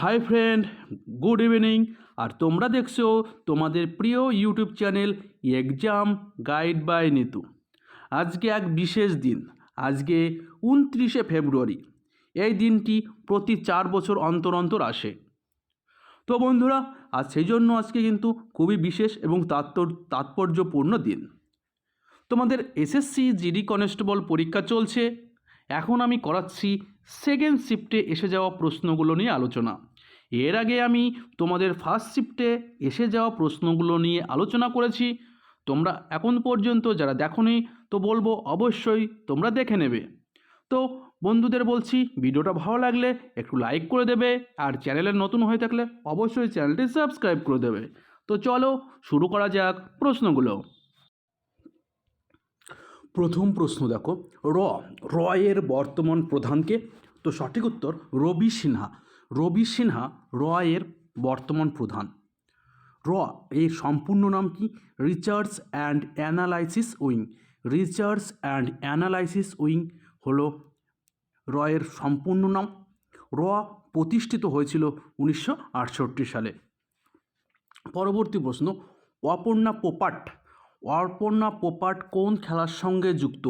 Hi friend, good evening. আর তোমরা দেখছ তোমাদের প্রিয় YouTube channel exam guide by Nitu. আজকে এক বিশেষ দিন, আজকে উনত্রিশে ফেব্রুয়ারি। এই দিনটি প্রতি চার বছর অন্তর অন্তর আসে। তো বন্ধুরা, আর সেই জন্য আজকে কিন্তু খুবই বিশেষ এবং তাৎপর তাৎপর্যপূর্ণ দিন। তোমাদের এসএসসি জিডি কনস্টেবল পরীক্ষা চলছে। এখন আমি করাচ্ছি সেকেন্ড শিফটে এসে যাওয়া প্রশ্নগুলো নিয়ে আলোচনা। এর আগে আমি তোমাদের ফার্স্ট শিফটে এসে যাওয়া প্রশ্নগুলো নিয়ে আলোচনা করেছি। তোমরা এখন পর্যন্ত যারা দেখোনি, তো বলব অবশ্যই তোমরা দেখে নেবে। তো বন্ধুদের বলছি, ভিডিওটা ভালো লাগলে একটু লাইক করে দেবে আর চ্যানেলের নতুন হয়ে থাকলে অবশ্যই চ্যানেলটি সাবস্ক্রাইব করে দেবে। তো চলো শুরু করা যাক প্রশ্নগুলো। প্রথম প্রশ্ন দেখো, র র এর বর্তমান প্রধানকে, তো সঠিক উত্তর রবি সিনহা। রবি সিনহা র এর বর্তমান প্রধান। র, এর সম্পূর্ণ নাম কি? Research and analysis wing. Research and analysis wing হলো র এর সম্পূর্ণ নাম। র প্রতিষ্ঠিত হয়েছিল উনিশশো আটষট্টি সালে। পরবর্তী প্রশ্ন, অপর্ণা পোপাট অপর্ণা পোপাট কোন খেলার সঙ্গে যুক্ত?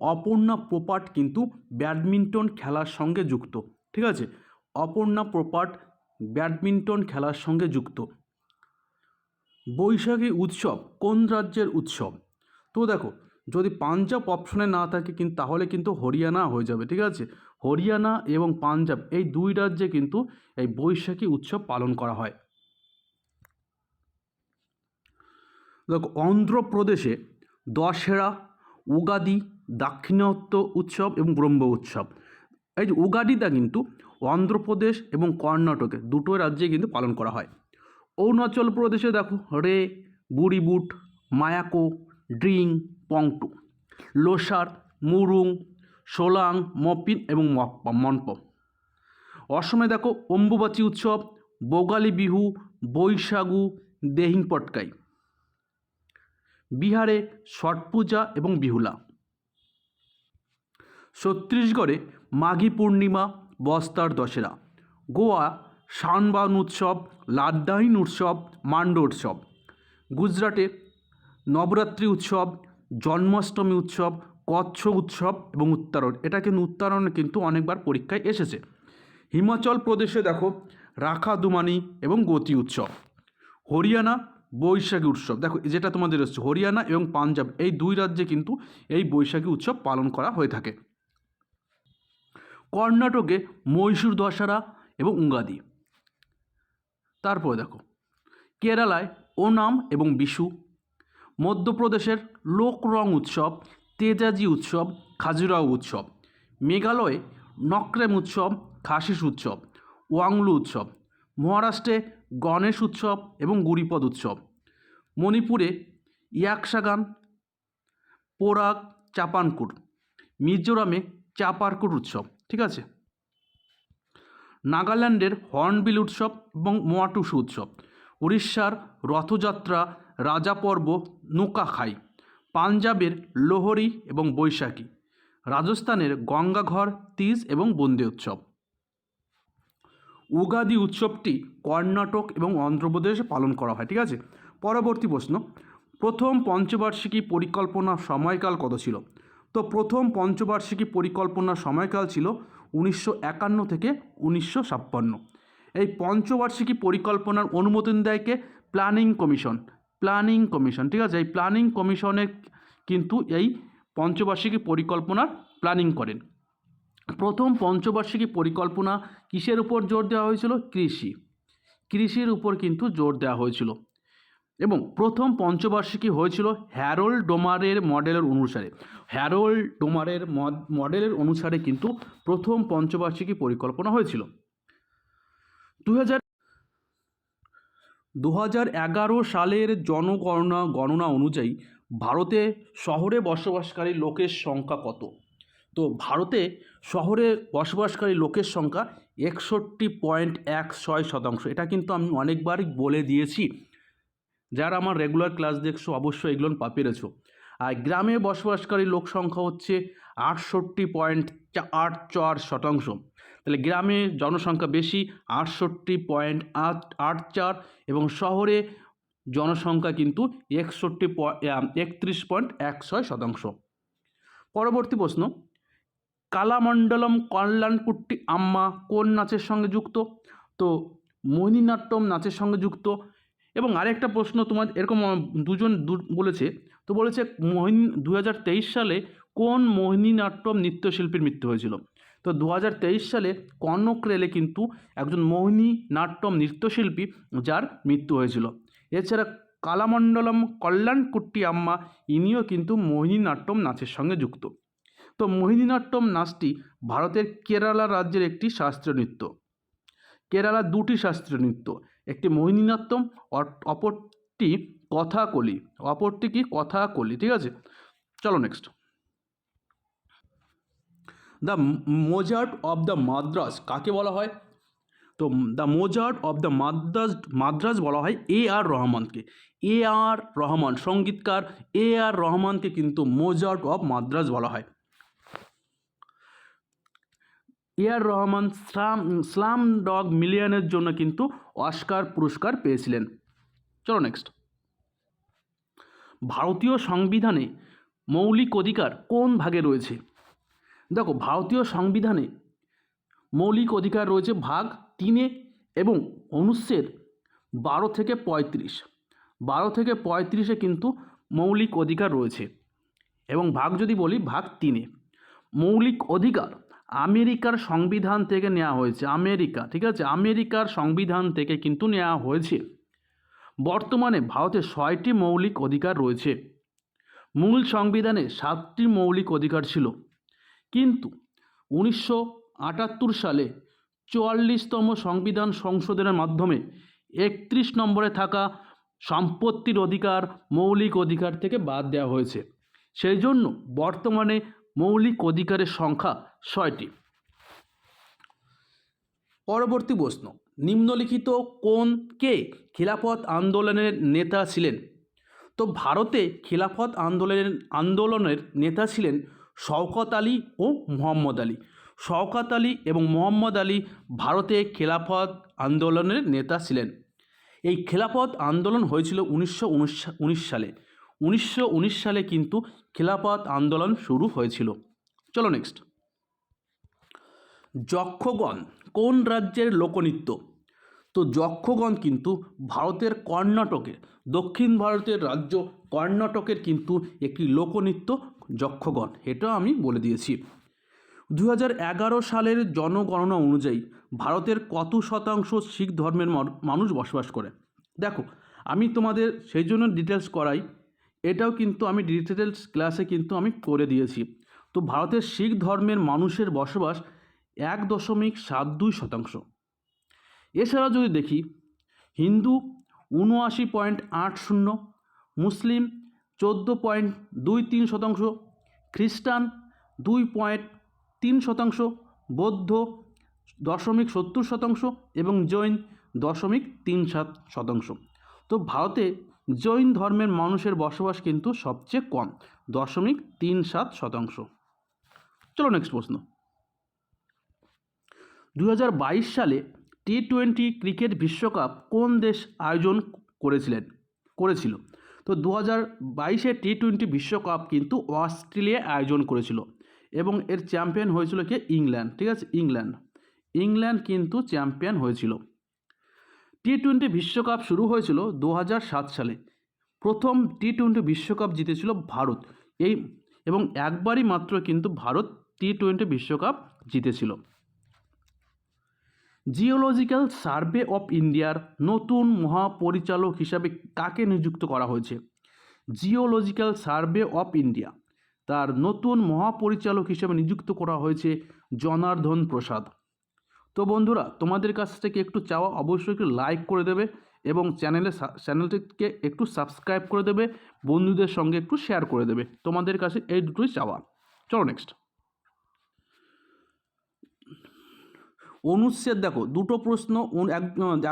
অপর্ণা পোপাট কিন্তু ব্যাডমিন্টন খেলার সঙ্গে যুক্ত, ঠিক আছে? অপর্ণা পোপাট ব্যাডমিন্টন খেলার সঙ্গে যুক্ত। বৈশাখী উৎসব কোন রাজ্যের উৎসব? তো দেখো, যদি পাঞ্জাব অপশনে না থাকে কিন্তু তাহলে কিন্তু হরিয়ানা হয়ে যাবে, ঠিক আছে? হরিয়ানা এবং পাঞ্জাব এই দুই রাজ্যে কিন্তু এই বৈশাখী উৎসব পালন করা হয়। দেখো, অন্ধ্রপ্রদেশে দশেরা, উগাদি, দাক্ষিণাত্য উৎসব এবং ব্রহ্ম উৎসব। এই যে উগাদিটা কিন্তু অন্ধ্রপ্রদেশ এবং কর্ণাটকে দুটো রাজ্যে কিন্তু পালন করা হয়। অরুণাচল প্রদেশে দেখো, রে বুড়িবুট মায়াকো, ড্রিং, পংটু, লোসার, মুরুং, সোলাং, মপিন এবং মনপ। অসমে দেখো, অম্বুবাচী উৎসব, বোগালি বিহু, বৈশাগু দেহিং পটকাই বিহারে ছট পূজা এবং বিহুলা। ছত্তিশগড়ে মাঘী পূর্ণিমা বস্তার দশেরা। গোয়া, শানবান উৎসব লাদ্দাহিন উৎসব, মান্ড উৎসব। গুজরাটে নবরাত্রি উৎসব, জন্মাষ্টমী উৎসব কচ্ছ উৎসব এবং উত্তরণ এটা কিন্তু উত্তরণে কিন্তু অনেকবার পরীক্ষায় এসেছে। হিমাচল প্রদেশে দেখো রাখা দুমানি এবং গতি উৎসব। হরিয়ানা, বৈশাখী উৎসব। দেখো যেটা তোমাদের হচ্ছে হরিয়ানা এবং পাঞ্জাব, এই দুই রাজ্যে কিন্তু এই বৈশাখী উৎসব পালন করা হয়ে থাকে। কর্ণাটকে মহীশূর দশহরা এবং উঙ্গাদি তারপরে দেখো, কেরালায় ওনাম এবং বিশু, মধ্যপ্রদেশের লোকরং উৎসব, তেজাজি উৎসব, খাজুরাও উৎসব, মেঘালয়ে নক্রেম উৎসব, খাসিস উৎসব, ওয়াংলু উৎসব, মহারাষ্ট্রে গণেশ উৎসব এবং গুড়িপদ উৎসব, মণিপুরে ইয়াকসাগান পোরাক চাপানকুট মিজোরামে চাপারকুট উৎসব ঠিক আছে? নাগাল্যান্ডের হর্নবিল উৎসব এবং মোয়াটুসু উৎসব, উড়িষ্যার রথযাত্রা রাজা পর্ব নৌকাখাই, পাঞ্জাবের লোহরি এবং বৈশাখী, রাজস্থানের গঙ্গাঘর, তিজ এবং বন্দে উৎসব। উগাদি উৎসবটি কর্ণাটক এবং অন্ধ্রপ্রদেশে পালন করা হয়, ঠিক আছে? পরবর্তী প্রশ্ন, প্রথম পঞ্চবার্ষিকী পরিকল্পনা সময়কাল কত ছিল? তো প্রথম পঞ্চবার্ষিকী পরিকল্পনার সময়কাল ছিল উনিশশো একান্ন থেকে উনিশশো ছাপ্পান্ন। এই পঞ্চবার্ষিকী পরিকল্পনার অনুমোদন দেয় কে? Planning commission. প্ল্যানিং কমিশন, ঠিক আছে? এই প্ল্যানিং কমিশনে কিন্তু এই পঞ্চবার্ষিকী পরিকল্পনার প্ল্যানিং করেন। প্রথম পঞ্চবার্ষিকী পরিকল্পনা কিসের উপর জোর দেওয়া হয়েছিল? কৃষি। কৃষির উপর কিন্তু জোর দেওয়া হয়েছিল। এবং প্রথম পঞ্চবার্ষিকী হয়েছিল হ্যারোল্ড ডোমারের মডেলের অনুসারে। হ্যারোল্ড ডোমারের মডেলের অনুসারে কিন্তু প্রথম পঞ্চবার্ষিকী পরিকল্পনা হয়েছিল। দু হাজার দু হাজার এগারো সালের জনগণনা, গণনা অনুযায়ী ভারতে শহরে বসবাসকারী লোকের সংখ্যা কত? তো ভারতে শহরে বসবাসকারী লোকের সংখ্যা একষট্টি পয়েন্ট এক ছয় শতাংশ। এটা কিন্তু আমি অনেকবারই বলে দিয়েছি। যারা আমার রেগুলার ক্লাস দেখছ, অবশ্যই এগুলো পেরেছ আর গ্রামে বসবাসকারী লোক সংখ্যা হচ্ছে আটষট্টি পয়েন্ট আট চার শতাংশ। তাহলে গ্রামে জনসংখ্যা বেশি, আটষট্টি পয়েন্ট আট আট চার এবং শহরে জনসংখ্যা কিন্তু একষট্টি একত্রিশ পয়েন্ট এক ছয় শতাংশ। পরবর্তী প্রশ্ন, কালামণ্ডলম কল্যাণপুট্টি আম্মা কোন নাচের সঙ্গে যুক্ত? তো মোহিনীনাট্যম নাচের সঙ্গে যুক্ত এবং আরেকটা প্রশ্ন তোমার এরকম দুজন বলেছে, তো বলেছে মোহিনী দু হাজার তেইশ সালে কোন মোহিনীনাট্যম নৃত্যশিল্পীর মৃত্যু হয়েছিল? তো দু হাজার তেইশ সালে কনক রেলে কিন্তু একজন মোহিনী নাট্যম নৃত্যশিল্পী যার মৃত্যু হয়েছিল। এছাড়া কালামণ্ডলম কল্যাণকুট্টি আম্মা ইনিও কিন্তু মোহিনীনাট্যম নাচের সঙ্গে যুক্ত। তো মোহিনীনাট্যম নাচটি ভারতের কেরালা রাজ্যের একটি শাস্ত্রীয় নৃত্য। কেরালা দুটি শাস্ত্রীয় নৃত্য। একটি মোহিনীনাট্যম অপরটি কথাকলি, অপরটি কি কথাকলি, ঠিক আছে? চলো next the Mozart of the Madras কাকে বলা হয়? তো the Mozart of the Madras Madras বলা হয় এ আর রহমানকে। এ আর রহমান, সঙ্গীতকার এ আর রহমানকে কিন্তু মোজার্ট অফ মাদ্রাস বলা হয়। R Rahman slum slum dog মিলিয়নের জন্য কিন্তু অস্কার পুরস্কার পেয়েছিলেন। চলো নেক্সট ভারতীয় সংবিধানে মৌলিক অধিকার কোন ভাগে রয়েছে? দেখো, ভারতীয় সংবিধানে মৌলিক অধিকার রয়েছে ভাগ তিনে এবং অনুচ্ছেদ বারো থেকে পঁয়ত্রিশ। বারো থেকে পঁয়ত্রিশে কিন্তু মৌলিক অধিকার রয়েছে এবং ভাগ যদি বলি, ভাগ তিনে। মৌলিক অধিকার আমেরিকার সংবিধান থেকে নেওয়া হয়েছে, আমেরিকা, ঠিক আছে? আমেরিকার সংবিধান থেকে কিন্তু নেওয়া হয়েছে। বর্তমানে ভারতে ছয়টি মৌলিক অধিকার রয়েছে। মূল সংবিধানে সাতটি মৌলিক অধিকার ছিল। কিন্তু উনিশশো আটাত্তর সালে চুয়াল্লিশতম সংবিধান সংশোধনের মাধ্যমে একত্রিশ নম্বরে থাকা সম্পত্তির অধিকার, মৌলিক অধিকার থেকে বাদ দেওয়া হয়েছে। সেই জন্য বর্তমানে মৌলিক অধিকারের সংখ্যা ছয়টি। পরবর্তী প্রশ্ন, নিম্নলিখিত কোন কে খিলাফত আন্দোলনের নেতা ছিলেন? তো ভারতে খিলাফত আন্দোলনের আন্দোলনের নেতা ছিলেন শওকত আলী ও মোহাম্মদ আলী। শওকত আলী এবং মোহাম্মদ আলী ভারতে খেলাফত আন্দোলনের নেতা ছিলেন। এই খেলাফত আন্দোলন হয়েছিল উনিশশো উনিশ সালে। উনিশশো উনিশ সালে কিন্তু খেলাফত আন্দোলন শুরু হয়েছিল। চলো নেক্সট যক্ষগণ কোন রাজ্যের লোকনৃত্য? তো যক্ষগণ কিন্তু ভারতের কর্ণাটকের দক্ষিণ ভারতের রাজ্য কর্ণাটকের কিন্তু একটি লোকনৃত্য যক্ষগণ। এটা আমি বলে দিয়েছি। দু সালের জনগণনা অনুযায়ী ভারতের কত শতাংশ শিখ ধর্মের মান- মানুষ বসবাস করে? দেখো, আমি তোমাদের সেই জন্য ডিটেলস করাই। এটাও কিন্তু আমি ডিটেলস ক্লাসে কিন্তু আমি করে দিয়েছি। তো ভারতের শিখ ধর্মের মানুষের বসবাস এক দশমিক সাত দুই শতাংশ। এছাড়া যদি দেখি, হিন্দু উনআশি পয়েন্ট আট শূন্য, মুসলিম চোদ্দ পয়েন্ট দুই তিন শতাংশ, খ্রিস্টান দুই পয়েন্ট তিন শতাংশ, বৌদ্ধ দশমিক সত্তর শতাংশ এবং জৈন দশমিক তিন সাত শতাংশ। তো ভারতে জৈন ধর্মের মানুষের বসবাস কিন্তু সবচেয়ে কম, দশমিক তিন সাত শতাংশ। চলো নেক্সট প্রশ্ন। দু হাজার বাইশ সালে টি টোয়েন্টি ক্রিকেট বিশ্বকাপ কোন দেশ আয়োজন করেছিলেন? করেছিল। তো দু হাজার বাইশে টি টোয়েন্টি বিশ্বকাপ কিন্তু অস্ট্রেলিয়া আয়োজন করেছিল এবং এর চ্যাম্পিয়ন হয়েছিল কে? ইংল্যান্ড, ঠিক আছে? ইংল্যান্ড। ইংল্যান্ড কিন্তু চ্যাম্পিয়ন হয়েছিল। টি টোয়েন্টি বিশ্বকাপ শুরু হয়েছিল দু হাজার সাত সালে। প্রথম টি টোয়েন্টি বিশ্বকাপ জিতেছিল ভারত। এই এবং একবারই মাত্র কিন্তু ভারত টি টোয়েন্টি বিশ্বকাপ জিতেছিল। জিওলজিক্যাল সার্ভে অফ ইন্ডিয়ার নতুন মহাপরিচালক হিসাবে কাকে নিযুক্ত করা হয়েছে? Geological survey of India. তার নতুন মহাপরিচালক হিসেবে নিযুক্ত করা হয়েছে জনার্দন প্রসাদ। তো বন্ধুরা, তোমাদের কাছ থেকে একটু চাওয়া অবশ্যই একটু লাইক করে দেবে এবং চ্যানেলে চ্যানেলটিকে একটু সাবস্ক্রাইব করে দেবে, বন্ধুদের সঙ্গে একটু শেয়ার করে দেবে। তোমাদের কাছে এই দুটোই চাওয়া। চলো নেক্সট অনুচ্ছেদ দেখো, দুটো প্রশ্ন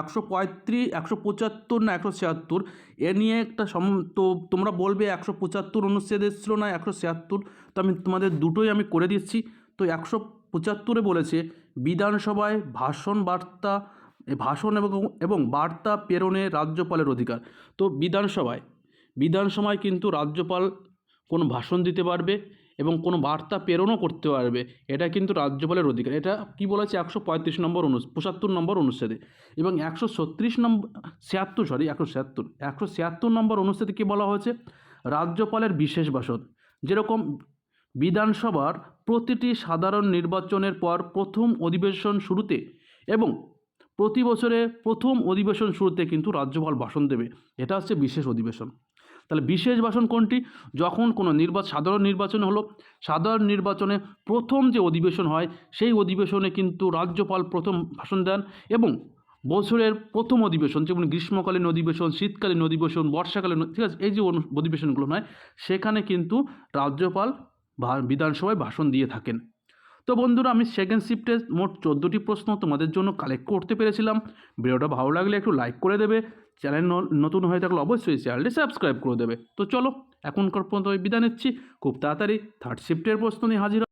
একশো পঁয়ত্রিশ একশো পঁচাত্তর না একশো ছিয়াত্তর? এ নিয়ে একটা সম তো তোমরা বলবে একশো পঁচাত্তর অনুচ্ছেদ এসেছিল না একশো ছিয়াত্তর? তো আমি তোমাদের দুটোই আমি করে দিচ্ছি। তো একশো পঁচাত্তরে বলেছে বিধানসভায় ভাষণ বার্তা ভাষণ এবং এবং বার্তা প্রেরণে রাজ্যপালের অধিকার। তো বিধানসভায় বিধানসভায় কিন্তু রাজ্যপাল কোনো ভাষণ দিতে পারবে এবং কোনো বার্তা প্রেরণও করতে পারবে, এটা কিন্তু রাজ্যপালের অধিকার। এটা কি বলেছে? একশো পঁয়ত্রিশ নম্বর অনু, পঁচাত্তর নম্বর অনুচ্ছেদে। এবং একশো ছত্রিশ নম্বর ছিয়াত্তর, সরি, একশো ছিয়াত্তর একশো ছিয়াত্তর নম্বর অনুচ্ছেদে কী বলা হয়েছে? রাজ্যপালের বিশেষ ভাষণ। যেরকম বিধানসভার প্রতিটি সাধারণ নির্বাচনের পর প্রথম অধিবেশন শুরুতে এবং প্রতি বছরে প্রথম অধিবেশন শুরুতে কিন্তু রাজ্যপাল ভাষণ দেবে। এটা হচ্ছে বিশেষ অধিবেশন। তাহলে বিশেষ ভাষণ কোনটি? যখন কোনো নির্বাচন সাধারণ নির্বাচন হলো, সাধারণ নির্বাচনে প্রথম যে অধিবেশন হয়, সেই অধিবেশনে কিন্তু রাজ্যপাল প্রথম ভাষণ দেন এবং বছরের প্রথম অধিবেশন, যেমন গ্রীষ্মকালীন অধিবেশন, শীতকালীন অধিবেশন, বর্ষাকালীন, ঠিক আছে, এই যে অধিবেশনগুলো নয়, সেখানে কিন্তু রাজ্যপাল বিধানসভায় ভাষণ দিয়ে থাকেন। তো বন্ধুরা, আমি সেকেন্ড শিফটে মোট চোদ্দোটি প্রশ্ন তোমাদের জন্য কালেক্ট করতে পেরেছিলাম। ভিডিওটা ভালো লাগলে একটু লাইক করে দেবে। চ্যানেল নতুন হয়ে থাকলে অবশ্যই চ্যানেলটি সাবস্ক্রাইব করে দেবে। তো চলো, এখনকার পর্যন্ত বিদায় নিচ্ছি। খুব তাড়াতাড়ি থার্ড শিফটের প্রশ্ন নিয়ে হাজির।